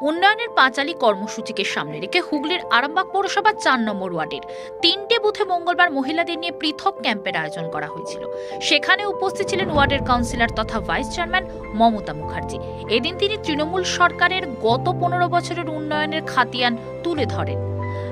উন্নয়নের পাঁচালী কর্মসূচিকে সামনে রেখে হুগলির আরামবাগ পৌরসভার চার নম্বর ওয়ার্ডের তিনটে বুথে মঙ্গলবার মহিলাদের নিয়ে পৃথক ক্যাম্পের আয়োজন করা হয়েছিল। সেখানে উপস্থিত ছিলেন ওয়ার্ডের কাউন্সিলর তথা ভাইস চেয়ারম্যান মমতা মুখার্জি। এদিন তিনি তৃণমূল সরকারের গত পনেরো বছরের উন্নয়নের খাতিয়ান তুলে ধরেন।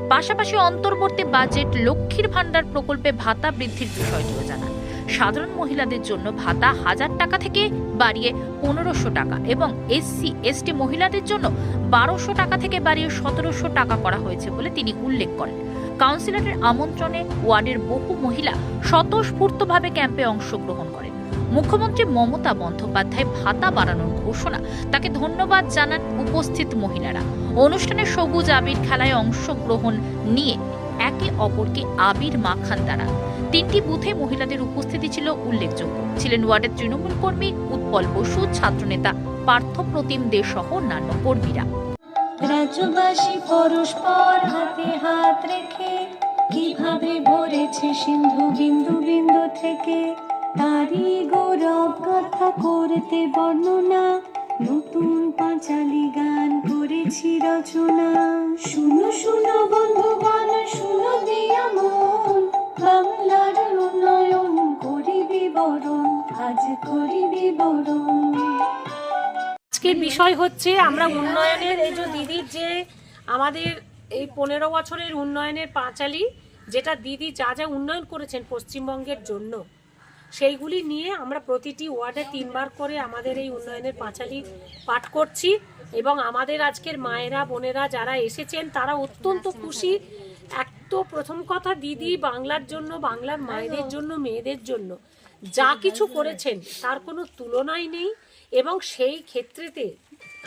পাশাপাশি অন্তর্বর্তী বাজেট লক্ষ্মীর ভাণ্ডার প্রকল্পে ভাতা বৃদ্ধির বিষয়টিও জানান। সাধারণ মহিলাদের জন্য ভাতা হাজার টাকা থেকে বাড়িয়ে পনেরোশো টাকা এবং এসসি এসটি মহিলাদের জন্য বারোশো টাকা থেকে বাড়িয়ে সতেরোশো টাকা করা হয়েছে বলে তিনি উল্লেখ করেন। কাউন্সিলরের আমন্ত্রণে ওয়ার্ডের বহু মহিলা স্বতঃস্ফূর্তভাবে ক্যাম্পে অংশগ্রহণ করেন। মুখ্যমন্ত্রী মমতা বন্দ্যোপাধ্যায় ভাতা বাড়ানোর ঘোষণা, তাকে ধন্যবাদ জানান উপস্থিত মহিলারা। অনুষ্ঠানে সবুজ আবির খেলায় অংশগ্রহণ নিয়ে একে অপরকে আবির মাখান তারা তিনটি বুথে মহিলাদের উপস্থিতি ছিল উল্লেখযোগ্য। ছিলেন ওয়ার্ডের তৃণমূল কর্মী, উৎপল বসু, ছাত্রনেতা পার্থ প্রতিম দে সহ অন্যান্য কর্মীরা। রাজ্যবাসী পরস্পর হাতে হাত রেখে, কীভাবে ভরেছে সিন্ধু বিন্দু বিন্দু থেকে? তারই গৌরব কথা করতে বর্ণনা, নতুন পাঁচালি গান করেছি রচনা। শুনো শুনো বন্ধুগণ আজকের বিষয় হচ্ছে, আমরা উন্নয়নের এই যে দিদির যে আমাদের এই পনেরো বছরের উন্নয়নের পাঁচালি, যেটা দিদি যা যা উন্নয়ন করেছেন পশ্চিমবঙ্গের জন্য, সেইগুলি নিয়ে আমরা প্রতিটি ওয়ার্ডে তিনবার করে আমাদের এই উন্নয়নের পাঁচালি পাঠ করছি, এবং আমাদের আজকের মায়েরা, বোনেরা যারা এসেছেন, তারা অত্যন্ত খুশি তো প্রথম কথা দিদি বাংলার জন্য বাংলার মায়েদের জন্য মেয়েদের জন্য। যা কিছু করেছেন তার কোনো তুলনাই নেই এবং সেই ক্ষেত্রেতে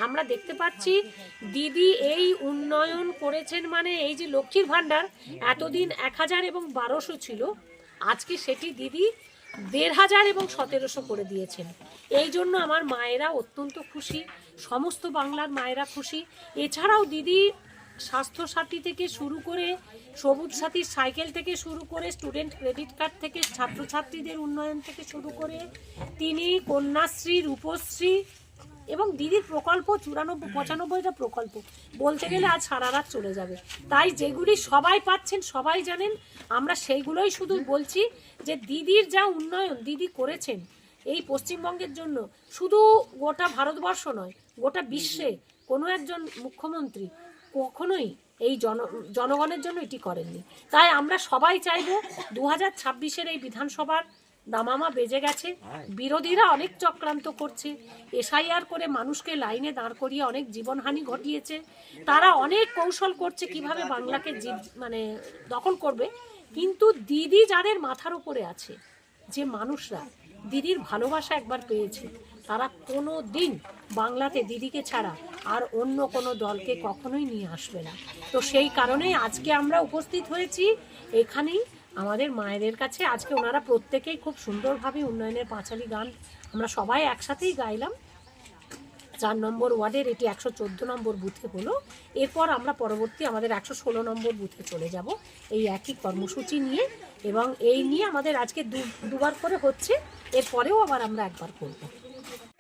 আমরা দেখতে পাচ্ছি দিদি এই উন্নয়ন করেছেন মানে এই যে লক্ষ্মীর ভাণ্ডার এতদিন এক হাজার এবং বারোশো ছিল আজকে সেটি দিদি দেড় হাজার এবং সতেরোশো করে দিয়েছেন। এই জন্য আমার মায়েরা অত্যন্ত খুশি সমস্ত বাংলার মায়েরা খুশি। এছাড়াও দিদি স্বাস্থ্য সাথী থেকে শুরু করে সবুজ সাথীর সাইকেল থেকে শুরু করে স্টুডেন্ট ক্রেডিট কার্ড থেকে ছাত্রছাত্রীদের উন্নয়ন থেকে শুরু করে তিনি কন্যাশ্রী, রূপশ্রী এবং দিদির প্রকল্প চুরানব্বই, পঁচানব্বইটা প্রকল্প। বলতে গেলে আজ সারা রাত চলে যাবে। তাই যেগুলি সবাই পাচ্ছেন, সবাই জানেন, আমরা সেইগুলোই শুধু বলছি যে দিদির যা উন্নয়ন, দিদি করেছেন এই পশ্চিমবঙ্গের জন্য, শুধু গোটা ভারতবর্ষ নয়, গোটা বিশ্বে কোনো একজন মুখ্যমন্ত্রী কখনোই এই জন, জনগণের জন্য এটি করেননি। তাই আমরা সবাই চাইব দু হাজার ছাব্বিশের এই বিধানসভার দামামা বেজে গেছে। বিরোধীরা অনেক চক্রান্ত করছে। এসআইআর করে মানুষকে লাইনে দাঁড় করিয়ে অনেক জীবনহানি ঘটিয়েছে। তারা অনেক কৌশল করছে কীভাবে বাংলাকে মানে দখল করবে। কিন্তু দিদি যাদের মাথার উপরে আছে, যে মানুষরা দিদির ভালোবাসা একবার পেয়েছে, তারা কোনো দিন বাংলাতে দিদিকে ছাড়া আর অন্য কোনো দলকে কখনোই নিয়ে আসবে না। তো সেই কারণেই আজকে আমরা উপস্থিত হয়েছি এখানেই। আমাদের মায়েদের কাছে আজকে ওনারা প্রত্যেকেই খুব সুন্দরভাবে উন্নয়নের পাঁচালি গান আমরা সবাই একসাথেই গাইলাম। চার নম্বর ওয়ার্ডের এটি একশো চোদ্দ নম্বর বুথে হলো। এরপর আমরা পরবর্তী আমাদের একশো ষোলো নম্বর বুথে চলে যাব এই একই কর্মসূচি নিয়ে এবং এই নিয়ে আমাদের আজকে দুবার করে হচ্ছে। এরপরেও আবার আমরা একবার করব।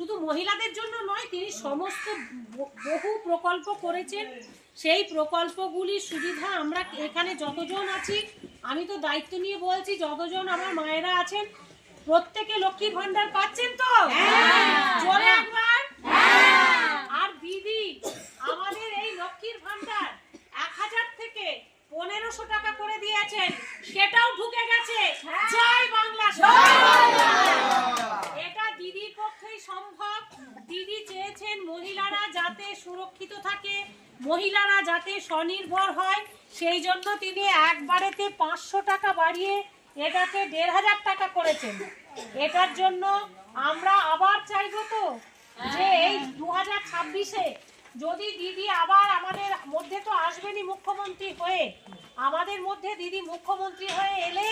শুধু মহিলাদের জন্য নয় তিনি সমস্ত বহু প্রকল্প করেছেন। সেই প্রকল্পগুলির সুবিধা আমরা এখানে যতজন আছি আমি তো দায়িত্ব নিয়ে বলছি যতজন আমার মায়েরা আছেন প্রত্যেকে লক্ষ্মীর ভান্ডার পাচ্ছেন তো? জোরে একবার। আর দিদি আমাদের এই লক্ষ্মীর ভান্ডার এক হাজার থেকে পনেরোশো টাকা করে দিয়েছেন। সেটাও ঢুকে গেছে। জয় বাংলা! এটা দিদির পক্ষেই সম্ভব দিদি চেয়েছেন মহিলারা যাতে সুরক্ষিত থাকে। মহিলারা যাতে স্বনির্ভর হয়, সেই জন্য তিনি একবারেতে পাঁচশো টাকা বাড়িয়ে এটাকে দেড় হাজার টাকা করেছেন। এটার জন্য আমরা আবার চাইব তো যে এই দু হাজার ছাব্বিশে যদি দিদি আবার আমাদের মধ্যে তো আসবেনই মুখ্যমন্ত্রী হয়ে, আমাদের মধ্যে দিদি মুখ্যমন্ত্রী হয়ে এলে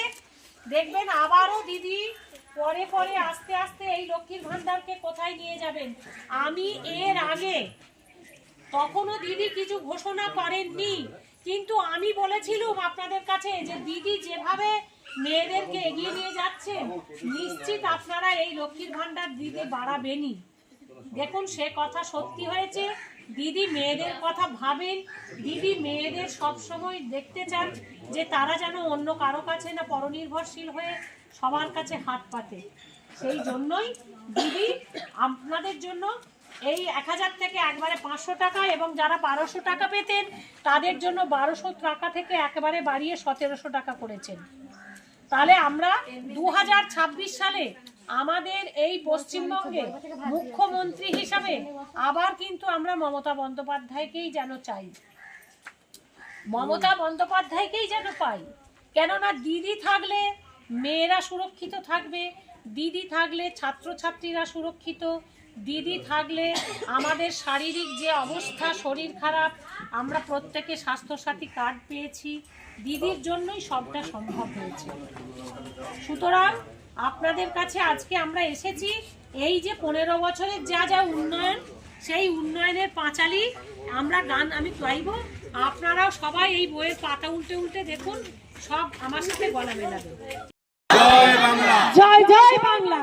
দেখবেন আবারও দিদি পরে পরে আস্তে আস্তে এই লক্ষ্মীর ভান্ডারকে কোথায় নিয়ে যাবেন। আমি এর আগে তখনও দিদি কিছু ঘোষণা করেননি। কিন্তু আমি বলেছিলাম আপনাদের কাছে যে দিদি যেভাবে মেয়েদেরকে এগিয়ে নিয়ে যাচ্ছে, নিশ্চিত আপনারা এই লক্ষ্মীর ভাণ্ডার দিদি বাড়াবেনই। দেখুন, সে কথা সত্যি হয়েছে। দিদি মেয়েদের কথা ভাবেন। দিদি মেয়েদের সব সময় দেখতে চান যে তারা যেন অন্য কারও কাছে না পরনির্ভরশীল হয়ে সবার কাছে হাত পাতে। সেই জন্যই দিদি আপনাদের জন্য এই এক হাজার থেকে একবারে পাঁচশো টাকা এবং যারা বারোশো টাকা পেতেন, তাদের জন্য বারোশো টাকা থেকে একেবারে বাড়িয়ে সতেরোশো টাকা করেছেন। তাহলে আমরা দু হাজার ছাব্বিশ সালে আমাদের এই পশ্চিমবঙ্গে মুখ্যমন্ত্রী হিসাবে আবার কিন্তু আমরা মমতা বন্দ্যোপাধ্যায়কেই যেন চাই। মমতা বন্দ্যোপাধ্যায়কেই যেন পাই। কেননা দিদি থাকলে মেয়েরা সুরক্ষিত থাকবে, দিদি থাকলে ছাত্রছাত্রীরা সুরক্ষিত দিদি থাকলে আমাদের শারীরিক যে অবস্থা শরীর খারাপ আমরা প্রত্যেকে স্বাস্থ্যসাথী কার্ড পেয়েছি। দিদির জন্যই সবটা সম্ভব হয়েছে। সুতরাং আপনাদের কাছে আজকে আমরা এসেছি। এই যে পনেরো বছরের যা যা উন্নয়ন সেই উন্নয়নের পাঁচালি আমরা গান আমি গাইব। আপনারাও সবাই এই বইয়ের পাতা উল্টে উল্টে দেখুন সব আমার সাথে গলা মেলাবে। জয় বাংলা। জয় জয় বাংলা।